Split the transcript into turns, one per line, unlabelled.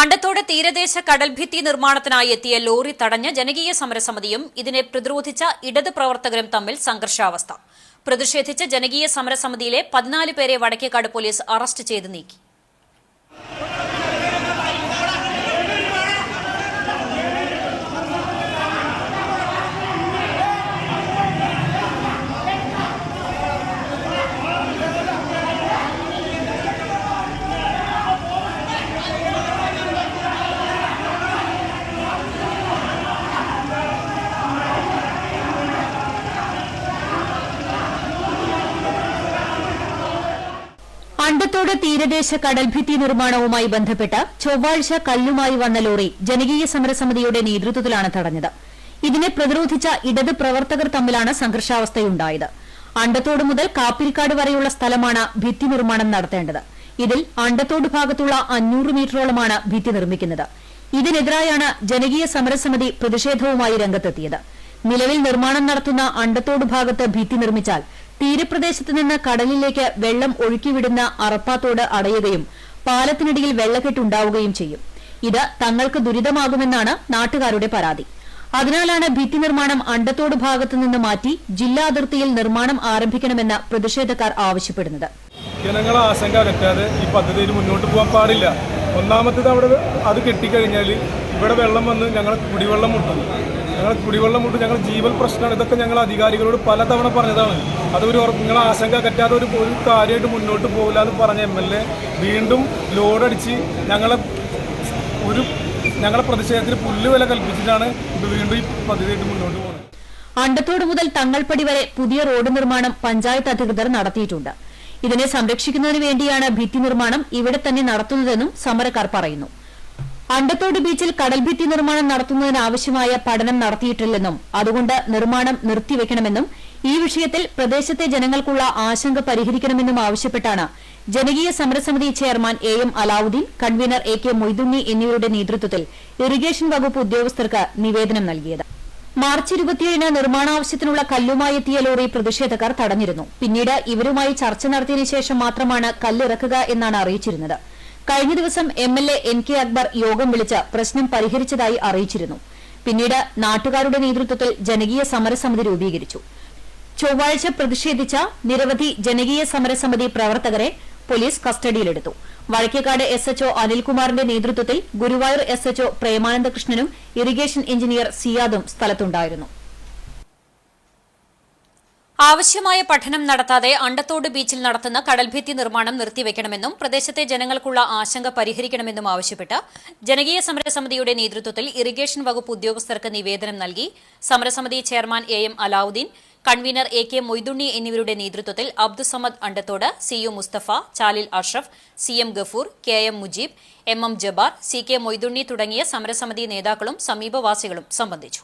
അണ്ടത്തോട് തീരദേശ കടൽഭിത്തി നിർമ്മാണത്തിനായി എത്തിയ ലോറി തടഞ്ഞ ജനകീയ സമരസമിതിയും ഇതിനെ പ്രതിരോധിച്ച ഇടത് പ്രവർത്തകരും തമ്മിൽ സംഘർഷാവസ്ഥ. പ്രതിഷേധിച്ച ജനകീയ സമരസമിതിയിലെ പതിനാല് പേരെ വടക്കേക്കാട് പോലീസ് അറസ്റ്റ് ചെയ്ത് നീക്കി.
അണ്ടത്തോട് തീരദേശ കടൽഭിത്തി നിർമ്മാണവുമായി ബന്ധപ്പെട്ട് ചൊവ്വാഴ്ച കല്ലുമായി വന്ന ലോറി ജനകീയ സമരസമിതിയുടെ നേതൃത്വത്തിലാണ് തടഞ്ഞത്. ഇതിനെ പ്രതിരോധിച്ച ഇടത് പ്രവർത്തകർ തമ്മിലാണ് സംഘർഷാവസ്ഥയുണ്ടായത്. അണ്ടത്തോട് മുതൽ കാപ്പിരിക്കാട് വരെയുള്ള സ്ഥലമാണ് ഭിത്തി നിർമ്മാണം നടത്തേണ്ടത്. ഇതിൽ അണ്ടത്തോട് ഭാഗത്തുള്ള അഞ്ഞൂറ് മീറ്ററോളമാണ് ഭിത്തി നിർമ്മിക്കുന്നത്. ഇതിനെതിരായാണ് ജനകീയ സമരസമിതി പ്രതിഷേധവുമായി രംഗത്തെത്തിയത്. നിലവിൽ നിർമ്മാണം നടത്തുന്ന അണ്ടത്തോട് ഭാഗത്ത് ഭിത്തി നിർമ്മിച്ചാൽ തീരപ്രദേശത്ത് നിന്ന് കടലിലേക്ക് വെള്ളം ഒഴുക്കിവിടുന്ന അറപ്പാത്തോട് അടയുകയും പാലത്തിനടിയിൽ വെള്ളക്കെട്ടുണ്ടാവുകയും ചെയ്യും. ഇത് തങ്ങൾക്ക് ദുരിതമാകുമെന്നാണ് നാട്ടുകാരുടെ പരാതി. അതിനാലാണ് ഭിത്തി നിർമ്മാണം അണ്ടത്തോട് ഭാഗത്തു നിന്ന് മാറ്റി ജില്ലാ അതിർത്തിയിൽ നിർമ്മാണം ആരംഭിക്കണമെന്ന് പ്രതിഷേധക്കാർ ആവശ്യപ്പെടുന്നത്.
ജനങ്ങളെ ആശങ്ക അകറ്റാതെ ഈ പദ്ധതിയിൽ മുന്നോട്ട് പോകാൻ പാടില്ല. ഒന്നാമത്തേത് അവിടെ അത് കെട്ടിക്കഴിഞ്ഞാൽ ഇവിടെ വെള്ളം വന്ന് ഞങ്ങൾ കുടിവെള്ളം മുട്ടും. ഞങ്ങൾ കുടിവെള്ളം മുട്ടും ഞങ്ങൾ ജീവൽ പ്രശ്നമാണ്. ഇതൊക്കെ ഞങ്ങൾ അധികാരികളോട് പലതവണ പറഞ്ഞതാണ്. അതൊരു നിങ്ങൾ ആശങ്ക കറ്റാതെ ഒരു ഒരു കാര്യമായിട്ട് മുന്നോട്ട് പോകില്ല എന്ന് പറഞ്ഞ എം എൽ എ വീണ്ടും ലോഡടിച്ച് ഞങ്ങളെ ഒരു ഞങ്ങളെ പ്രതിഷേധത്തിന് പുല്ലുവില കൽപ്പിച്ചിട്ടാണ് ഇത് വീണ്ടും ഈ പദ്ധതിയായിട്ട് മുന്നോട്ട് പോകുന്നത്
അണ്ടത്തോട് മുതൽ തങ്ങൾപ്പടി വരെ പുതിയ റോഡ് നിർമ്മാണം പഞ്ചായത്ത് അധികൃതർ നടത്തിയിട്ടുണ്ട്. ഇതിനെ സംരക്ഷിക്കുന്നതിനു വേണ്ടിയാണ് ഭിത്തി നിർമ്മാണം ഇവിടെ തന്നെ നടത്തുന്നതെന്നും സമരക്കാർ പറയുന്നു. അണ്ടത്തോട് ബീച്ചിൽ കടൽഭിത്തി നിർമ്മാണം നടത്തുന്നതിനാവശ്യമായ പഠനം നടത്തിയിട്ടില്ലെന്നും അതുകൊണ്ട് നിർമ്മാണം നിർത്തിവെക്കണമെന്നും ഈ വിഷയത്തിൽ പ്രദേശത്തെ ജനങ്ങൾക്കുള്ള ആശങ്ക പരിഹരിക്കണമെന്നും ആവശ്യപ്പെട്ടാണ് ജനകീയ സമരസമിതി chairman A M Alavudheen convener A K Moidunni എന്നിവരുടെ നേതൃത്വത്തിൽ ഇറിഗേഷൻ വകുപ്പ് ഉദ്യോഗസ്ഥർക്ക് നിവേദനം നൽകിയത്. മാർച്ച് ഇരുപത്തിയേഴിന് നിർമ്മാണാവശ്യത്തിനുള്ള കല്ലുമായി എത്തിയ ലോറി പ്രതിഷേധക്കാർ തടഞ്ഞിരുന്നു. പിന്നീട് ഇവരുമായി ചർച്ച നടത്തിയതിനു ശേഷം മാത്രമാണ് കല്ലിറക്കുക എന്നാണ് അറിയിച്ചിരുന്നത്. കഴിഞ്ഞ ദിവസം എംഎൽഎ എൻ കെ അക്ബർ യോഗം വിളിച്ച് പ്രശ്നം പരിഹരിച്ചതായി അറിയിച്ചിരുന്നു. പിന്നീട് നാട്ടുകാരുടെ നേതൃത്വത്തിൽ ജനകീയ സമരസമിതി രൂപീകരിച്ചു. ചൊവ്വാഴ്ച പ്രതിഷേധിച്ച നിരവധി ജനകീയ സമരസമിതി പ്രവർത്തകരെ പോലീസ് കസ്റ്റഡിയിലെടുത്തു. വഴക്കേക്കാട് എസ് എച്ച്ഒ അനിൽകുമാറിന്റെ നേതൃത്വത്തിൽ ഗുരുവായൂർ എസ് എച്ച്ഒ പ്രേമാനന്ദകൃഷ്ണനും ഇറിഗേഷൻ എഞ്ചിനീയർ സിയാദും സ്ഥലത്തുണ്ടായിരുന്നു.
ആവശ്യമായ പഠനം നടത്താതെ അണ്ടത്തോട് ബീച്ചിൽ നടത്തുന്ന കടൽഭിത്തി നിർമ്മാണം നിർത്തിവെക്കണമെന്നും പ്രദേശത്തെ ജനങ്ങൾക്കുള്ള ആശങ്ക പരിഹരിക്കണമെന്നും ആവശ്യപ്പെട്ട് ജനകീയ സമരസമിതിയുടെ നേതൃത്വത്തിൽ ഇറിഗേഷൻ വകുപ്പ് ഉദ്യോഗസ്ഥർക്ക് നിവേദനം നൽകി. സമരസമിതി chairman A M Alavudheen convener A K Moidunni എന്നിവരുടെ നേതൃത്വത്തിൽ Abdussamad Andathode C U Musthafa Chalil Ashraf C M Gafoor K M Mujeeb M M Jabbar C K Moidunni തുടങ്ങിയ സമരസമിതി നേതാക്കളും സമീപവാസികളും സംബന്ധിച്ചു.